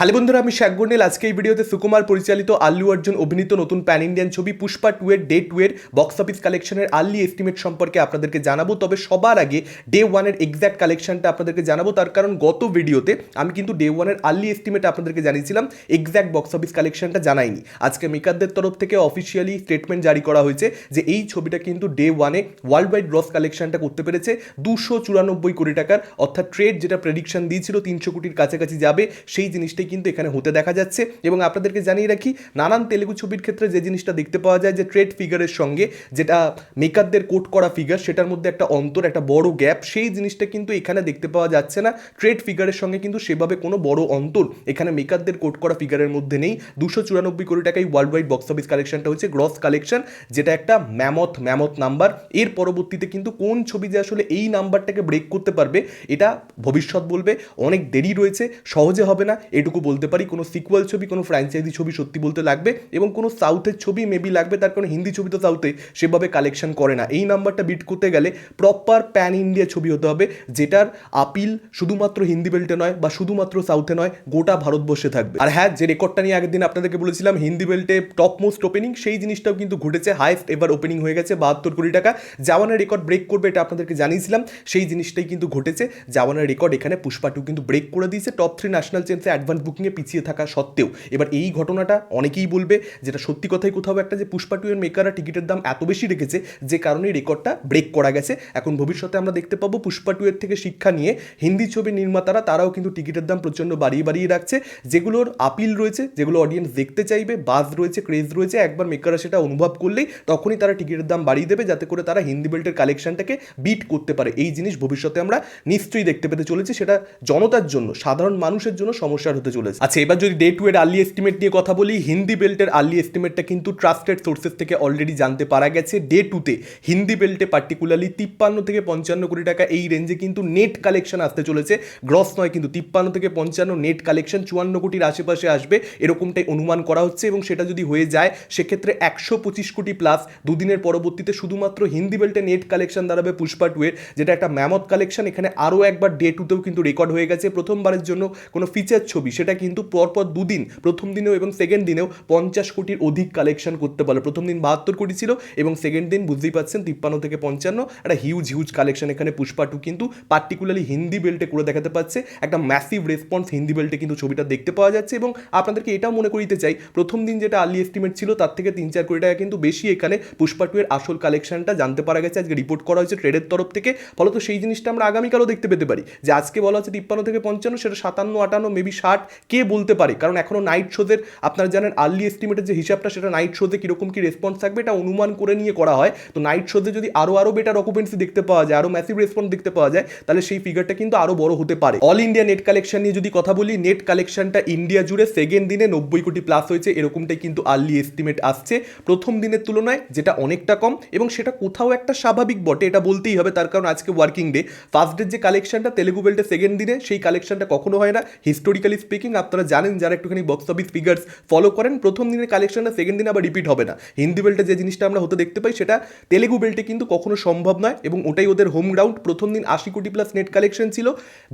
Hello বন্ধুরা, আমি শেখ গন্ডেল আজকে এই ভিডিওতে সুকুমার, পরিচালিত আল্লু অর্জুন অভিনীত নতুন প্যান ইন্ডিয়ান ছবি পুষ্পা টু এর ডে টু এর বক্স অফিস কালেকশনের আর্লি এস্টিমেট সম্পর্কে আপনাদেরকে জানাব। তবে সবার আগে ডে ওয়ানের এক্স্যাক্ট কালেকশনটা আপনাদেরকে জানাব। তার কারণ গত ভিডিওতে আমি কিন্তু ডে ওয়ানের আর্লি এস্টিমেট আপনাদেরকে জানিয়েছিলাম এক্স্যাক্ট বক্স অফিস কালেকশনটা জানাইনি। আজকে মেকারদের তরফ থেকে অফিসিয়ালি স্টেটমেন্ট জারি করা হয়েছে যে এই ছবিটা কিন্তু ডে ওয়ানে ওয়ার্ল্ড ওয়াইড গ্রস কালেকশনটা করতে পেরেছে দুশো চুরানব্বই কোটি টাকার। অর্থাৎ ট্রেড যেটা প্রেডিকশন দিয়েছিল তিনশো কোটির কাছাকাছি যাবে, সেই জিনিসটাই কিন্তু এখানে হতে দেখা যাচ্ছে। এবং আপনাদেরকে জানিয়ে রাখি, নানান তেলেগু ছবির ক্ষেত্রে যে জিনিসটা দেখতে পাওয়া যায় যে ট্রেড ফিগারের সঙ্গে যেটা মেকারদের কোট করা ফিগার সেটার মধ্যে একটা অন্তর, একটা বড় গ্যাপ সেই জিনিসটা কিন্তু এখানে দেখতে পাওয়া যাচ্ছে না। ট্রেড ফিগারের সঙ্গে কিন্তু সেভাবে কোনো বড় অন্তর এখানে মেকারদের কোট করা ফিগারের মধ্যে নেই। দুশো চুরানব্বই কোটি টাকাই ওয়ার্ল্ড ওয়াইড বক্স অফিস কালেকশনটা হচ্ছে গ্রস কালেকশন যেটা একটা ম্যামথ ম্যামথ নাম্বার এর পরবর্তীতে কিন্তু কোন ছবি যে আসলে এই নাম্বারটাকে ব্রেক করতে পারবে, এটা ভবিষ্যৎ বলবে। অনেক দেরি রয়েছে, সহজে হবে না। এটুকু বলতে পারি, কোনো সিকুয়াল ছবি, কোনো ফ্র্যাঞ্চাইজি ছবি সত্যি বলতে লাগবে এবং কোনো সাউথের ছবি মেবি লাগবে, তার কারণ হিন্দি ছবি তো সাউথে সেভাবে কালেকশন করে না। এই নাম্বারটা বিট করতে গেলে প্রপার প্যান ইন্ডিয়া ছবি হতে হবে, যেটার আপিল শুধুমাত্র হিন্দি বেল্টে নয় বা শুধুমাত্র সাউথে নয়, গোটা ভারতবর্ষে থাকবে। আর হ্যাঁ যে রেকর্ডটা নিয়ে আগের দিন আপনাদেরকে বলেছিলাম, হিন্দি বেল্টে টপ মোস্ট ওপেনিং সেই জিনিসটাও কিন্তু ঘটেছে হাইস্ট এবার ওপেনিং হয়ে গেছে, বাহাত্তর কোটি টাকা। জাওয়ানের রেকর্ড ব্রেক করবে এটা আপনাদেরকে জানিয়েছিলাম, সেই জিনিসটাই কিন্তু ঘটেছে। জাওয়ানের রেকর্ড এখানে পুষ্পা টু কিন্তু ব্রেক করে দিয়েছে টপ থ্রি ন্যাশনাল চেন্সে অ্যাডভান্স বুকিংয়ে পিছিয়ে থাকা সত্ত্বেও। এবার এই ঘটনাটা অনেকেই বলবে যেটা সত্যি কথাই কোথাও একটা যে পুষ্পা টু এর মেকাররা টিকিটের দাম এত বেশি রেখেছে, যে কারণে রেকর্ডটা ব্রেক করা গেছে। এখন ভবিষ্যতে আমরা দেখতে পাবো পুষ্পা টু এর থেকে শিক্ষা নিয়ে হিন্দি ছবির নির্মাতারা তারাও কিন্তু টিকিটের দাম প্রচণ্ড বাড়িয়ে বাড়িয়ে রাখছে। যেগুলোর আপিল রয়েছে, যেগুলো অডিয়েন্স দেখতে চাইবে বাজ রয়েছে ক্রেজ রয়েছে, একবার মেকাররা সেটা অনুভব করলেই তখনই তারা টিকিটের দাম বাড়িয়ে দেবে, যাতে করে তারা হিন্দি বেল্টের কালেকশনটাকে বিট করতে পারে। এই জিনিস ভবিষ্যতে আমরা নিশ্চয়ই দেখতে পেতে চলেছি, সেটা জনতার জন্য, সাধারণ মানুষের জন্য সমস্যার হতে চলেছে। আচ্ছা এবার যদি ডে টু এর আর্লি এস্টিমেট নিয়ে কথা বলি, হিন্দি বেল্টের আর্লি এস্টিমেটটা কিন্তু ট্রাস্টেড সোর্সেস থেকে অলরেডি জানতে পারা গেছে। ডে টুতে হিন্দি বেল্টে পার্টিকুলারলি তিপ্পান্ন থেকে পঞ্চান্ন কোটি টাকা এই রেঞ্জে কিন্তু নেট কালেকশন আসতে চলেছে। গ্রস নয়, কিন্তু তিপ্পান্ন থেকে পঞ্চান্ন নেট কালেকশন চুয়ান্ন কোটির আশেপাশে আসবে। এরকমটাই অনুমান করা হচ্ছে এবং সেটা যদি হয়ে যায়, সেক্ষেত্রে একশো পঁচিশ কোটি প্লাস দুদিনের পরবর্তীতে শুধুমাত্র হিন্দি বেল্টে নেট কালেকশন দাঁড়াবে পুষ্পা টু এর, যেটা একটা ম্যামথ কালেকশন এখানে আরও একবার ডে টুতেও কিন্তু রেকর্ড হয়ে গেছে। প্রথমবারের জন্য কোনো ফিচার ছবি, সেটা কিন্তু পরপর দুদিন, প্রথম দিনেও এবং সেকেন্ড দিনেও পঞ্চাশ কোটির অধিক কালেকশন করতে পারে প্রথম দিন বাহাত্তর কোটি ছিল এবং সেকেন্ড দিন বুঝতেই পারছেন তিপ্পান্ন থেকে পঞ্চান্ন, একটা হিউজ হিউজ কালেকশন এখানে পুষ্পা টু কিন্তু পার্টিকুলারলি হিন্দি বেল্টে করে দেখাতে পারছে। একটা ম্যাসিভ রেসপন্স হিন্দি বেল্টে কিন্তু ছবিটা দেখতে পাওয়া যাচ্ছে এবং আপনাদেরকে এটাও মনে করিতে চাই, প্রথম দিন যেটা আর্লি এস্টিমেট ছিল তার থেকে তিন চার কোটি টাকা কিন্তু বেশি এখানে পুষ্পা টু এর আসল কালেকশনটা জানতে পারা গেছে। আজকে রিপোর্ট করা হয়েছে ট্রেডের তরফ থেকে। ফলত সেই জিনিসটা আমরা আগামীকালও দেখতে পেতে পারি। যে আজকে বলা হচ্ছে তিপ্পান্ন থেকে পঞ্চান্ন, সেটা সাতান্ন, আটান্ন মেবি ষাট কে বলতে পারে? কারণ এখনও নাইট শোদের আপনারা জানেন আর্লি এস্টিমেটের যে হিসাবটা, সেটা নাইট শোতে কীরকম কী রেসপন্স থাকবে, এটা অনুমান করে নিয়ে করা হয়। তো নাইট শোতে যদি আরও আরও বেটার অকুপেন্সি দেখতে পাওয়া যায় আরও ম্যাসিভ রেসপন্স দেখতে পাওয়া যায়, তাহলে সেই ফিগারটা কিন্তু আরও বড় হতে পারে। অল ইন্ডিয়া নেট কালেকশন নিয়ে যদি কথা বলি নেট কালেকশনটা ইন্ডিয়া জুড়ে সেকেন্ড দিনে নব্বই কোটি প্লাস হয়েছে, এরকমটাই কিন্তু আর্লি এস্টিমেট আসছে। প্রথম দিনের তুলনায় যেটা অনেকটা কম এবং সেটা কোথাও একটা স্বাভাবিক বটে, এটা বলতেই হবে, তার কারণ আজকে ওয়ার্কিং ডে ফার্স্ট ডের যে কালেকশনটা তেলেগু বেল্টে সেকেন্ড দিনে, সেই কালেকশনটা কখনো হয় না। হিস্টোরিক্যালি স্পিকিং আপনারা জানেন যারা একটুখানি বক্স অফিস ফিগার্স ফলো করেন, প্রথম দিনের কালেকশনটা সেকেন্ড দিনে আবার রিপিট হবে না। হিন্দি বেল্টে যে জিনিসটা আমরা হতে দেখতে পাই, সেটা তেলেগু বেল্টে কিন্তু কখনো সম্ভব নয় এবং ওটাই ওদের হোম গ্রাউন্ড প্রথম দিন আশি কোটি প্লাস নেট কালেকশন ছিল,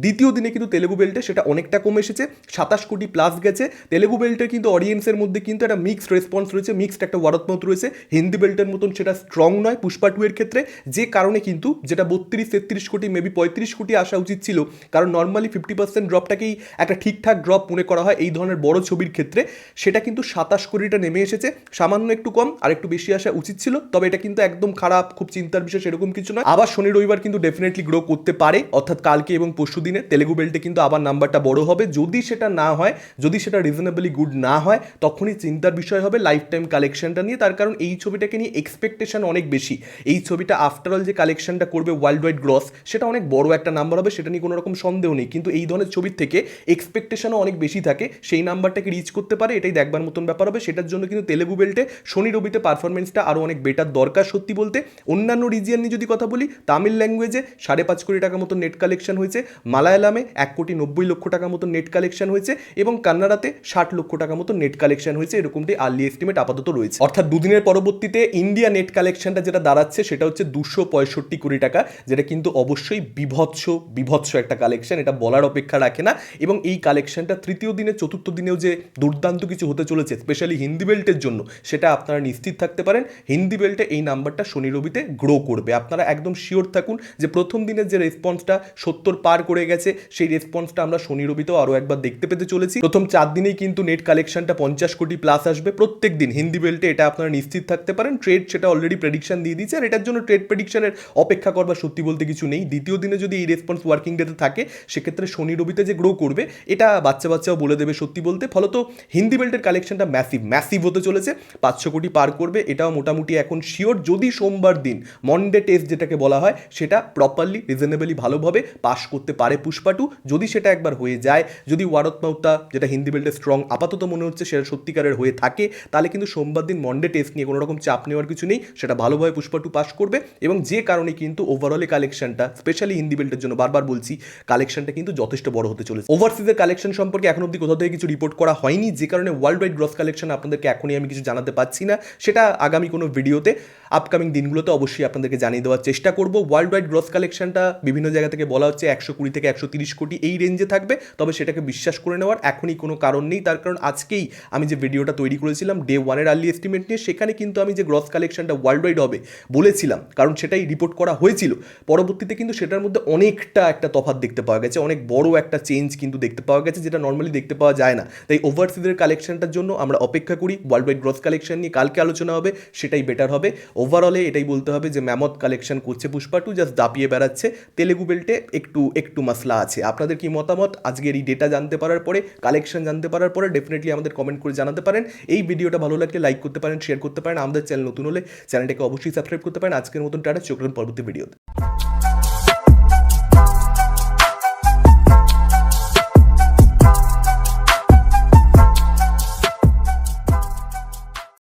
দ্বিতীয় দিনে কিন্তু তেলেগু বেল্টে সেটা অনেকটা কমে এসেছে, সাতাশ কোটি প্লাস গেছে। তেলেগু বেল্টের কিন্তু অডিয়েন্সের মধ্যে কিন্তু একটা মিক্সড রেসপন্স রয়েছে মিক্সড একটা ওয়ারতমত রয়েছে। হিন্দি বেল্টের মতন সেটা স্ট্রং নয়, পুষ্পা টু এর ক্ষেত্রে। যে কারণে কিন্তু যেটা বত্রিশ, তেত্রিশ কোটি মেবি পঁয়ত্রিশ কোটি আসা উচিত ছিল, কারণ নর্মালি ফিফটি পার্সেন্ট ড্রপটাকেই একটা ঠিকঠাক ড্রপ মনে করা হয় এই ধরনের বড় ছবির ক্ষেত্রে। সেটা কিন্তু সাতাশ কোটিটা নেমে এসেছে। সামান্য একটু কম, আর একটু বেশি আসা উচিত ছিল। তবে এটা কিন্তু একদম খারাপ, খুব চিন্তার বিষয়, সেরকম কিছু নয়। আবার শনি রবিবার কিন্তু ডেফিনেটলি গ্রো করতে পারে। অর্থাৎ কালকে এবং পরশু দিনে তেলেগু বেল্টে কিন্তু আবার নাম্বারটা বড় হবে। যদি সেটা না হয়, যদি সেটা রিজনেবলি গুড না হয়, তখনই চিন্তার বিষয় হবে লাইফ টাইম কালেকশনটা নিয়ে। তার কারণ এই ছবিটাকে নিয়ে এক্সপেকটেশন অনেক বেশি। এই ছবিটা আফটার অল যে কালেকশনটা করবে ওয়ার্ল্ড ওয়াইড গ্রস সেটা অনেক বড় একটা নাম্বার হবে, সেটা নিয়ে কোনো রকম সন্দেহ নেই। কিন্তু এই ধরনের ছবির থেকে এক্সপেকটেশনও অনেক বেশি থাকে, সেই নাম্বারটাকে রিচ করতে পারে, এটাই দেখবার মতন ব্যাপার হবে। সেটার জন্য কিন্তু তেলেগু বেল্টে শনি রবিতে পারফরমেন্সটা আরও অনেক বেটার দরকার সত্যি বলতে। অন্যান্য রিজিয়ন নিয়ে যদি কথা বলি, তামিল ল্যাঙ্গুয়েজে সাড়ে পাঁচ কোটি টাকা মতো নেট কালেকশন হয়েছে, মালায়ালামে এক কোটি নব্বই লক্ষ টাকা মতো নেট কালেকশন হয়েছে, এবং কান্নাডাতে ষাট লক্ষ টাকা মতো নেট কালেকশন হয়েছে এরকমটাই আর্লি এস্টিমেট আপাতত রয়েছে। অর্থাৎ দুদিনের পরবর্তীতে ইন্ডিয়া নেট কালেকশনটা যেটা দাঁড়াচ্ছে, সেটা হচ্ছে দুশো পঁয়ষট্টি কোটি টাকা, যেটা কিন্তু অবশ্যই বিভৎস বিভৎস একটা কালেকশন এটা বলার অপেক্ষা রাখে না, এবং এই কালেকশনটা বেল্টটা তৃতীয় দিনে, চতুর্থ দিনেও যে দুর্দান্ত কিছু হতে চলেছে স্পেশালি হিন্দি বেল্টের জন্য, সেটা আপনারা নিশ্চিত থাকতে পারেন। হিন্দি বেল্টে এই নাম্বারটা শনি রবিতে গ্রো করবে। আপনারা একদম শিওর থাকুন যে প্রথম দিনের যে রেসপন্সটা সত্তর পার করে গেছে, সেই রেসপন্সটা আমরা শনি রবিতেও আরও একবার দেখতে পেতে চলেছি। প্রথম চার দিনেই কিন্তু নেট কালেকশনটা পঞ্চাশ কোটি প্লাস আসবে প্রত্যেক দিন। হিন্দি বেল্টে এটা আপনারা নিশ্চিত থাকতে পারেন। ট্রেড সেটা অলরেডি প্রেডিকশন দিয়ে দিয়েছে, আর এটার জন্য ট্রেড প্রেডিকশনের অপেক্ষা করবার সত্যি বলতে কিছু নেই। দ্বিতীয় দিনে যদি এই রেসপন্স ওয়ার্কিং ডেতে থাকে, সেক্ষেত্রে শনি রবিতে যে গ্রো করবে, এটা বাচ্চা বাচ্চাও বলে দেবে সত্যি বলতে। ফলত হিন্দি বেল্টের কালেকশনটা ম্যাসিভ ম্যাসিভ হতে চলেছে। পাঁচশো কোটি পার করবে। এটাও মোটামুটি এখন শিওর যদি সোমবার দিন মন্ডে টেস্ট যেটাকে বলা হয়, সেটা প্রপারলি রিজনেবলি ভালোভাবে পাস করতে পারে পুষ্পাটু। যদি সেটা একবার হয়ে যায়, যদি ওয়ারত মাউতা যেটা হিন্দি বেল্টে স্ট্রং আপাতত মনে হচ্ছে সেটা সত্যিকারের হয়ে থাকে, তাহলে কিন্তু সোমবার দিন মন্ডে টেস্ট নিয়ে কোনো রকম চাপ নেওয়ার কিছু নেই। সেটা ভালোভাবে পুষ্পাটু পাস করবে এবং যে কারণে কিন্তু ওভারঅলে কালেকশনটা স্পেশালি হিন্দি বেল্টের জন্য বারবার বলছি, কালেকশনটা কিন্তু যথেষ্ট বড় হতে চলেছে। ওভারসিজের কালেকশন সম্পর্কে এখন অব্দি কোথাও থেকে কিছু রিপোর্ট করা হয়নি, যে কারণে ওয়ার্ল্ড ওয়াইড গ্রস কালেকশন আপনাদেরকে এখনই আমি কিছু জানাতে পারছি না। সেটা আগামী কোনো ভিডিওতে আপকামিং দিনগুলোতে অবশ্যই আপনাদেরকে জানিয়ে দেওয়ার চেষ্টা করব। ওয়ার্ল্ড ওয়াইড গ্রস কালেকশনটা বিভিন্ন জায়গা থেকে বলা হচ্ছে একশো কুড়ি থেকে একশো তিরিশ কোটি এই রেঞ্জে থাকবে। তবে সেটাকে বিশ্বাস করে নেওয়ার এখনই কোনো কারণ নেই। তার কারণ আজকেই আমি যে ভিডিওটা তৈরি করেছিলাম ডে ওয়ানের আর্লি এস্টিমেট নিয়ে, সেখানে কিন্তু আমি যে গ্রস কালেকশনটা ওয়ার্ল্ড ওয়াইড হবে বলেছিলাম, কারণ সেটাই রিপোর্ট করা হয়েছিল। পরবর্তীতে কিন্তু সেটার মধ্যে অনেকটা একটা তফাৎ দেখতে পাওয়া গেছে, অনেক বড় একটা চেঞ্জ কিন্তু দেখতে পাওয়া গেছে, যেটা নর্মালি দেখতে পাওয়া যায় না। তাই ওভারসিজের কালেকশনটার জন্য আমরা অপেক্ষা করি। ওয়ার্ল্ড ওয়াইড গ্রস কালেকশন নিয়ে কালকে আলোচনা হবে, সেটাই বেটার হবে। ওভারঅলে এটাই বলতে হবে যে ম্যামথ কালেকশন করছে পুষ্পা টু জাস্ট দাপিয়ে বেড়াচ্ছে। তেলেগু বেল্টে একটু একটু মাসলা আছে। আপনাদের কি মতামত? আজকের এই ডেটা জানতে পারার পরে কালেকশন জানতে পারার পরে ডেফিনেটলি আমাদের কমেন্ট করে জানাতে পারেন। এই ভিডিওটা ভালো লাগলে লাইক করতে পারেন শেয়ার করতে পারেন। আমাদের চ্যানেল নতুন হলে চ্যানেলটাকে অবশ্যই সাবস্ক্রাইব করতে পারেন। আজকের মতন টাটা, চোখ পরবর্তী ভিডিওতে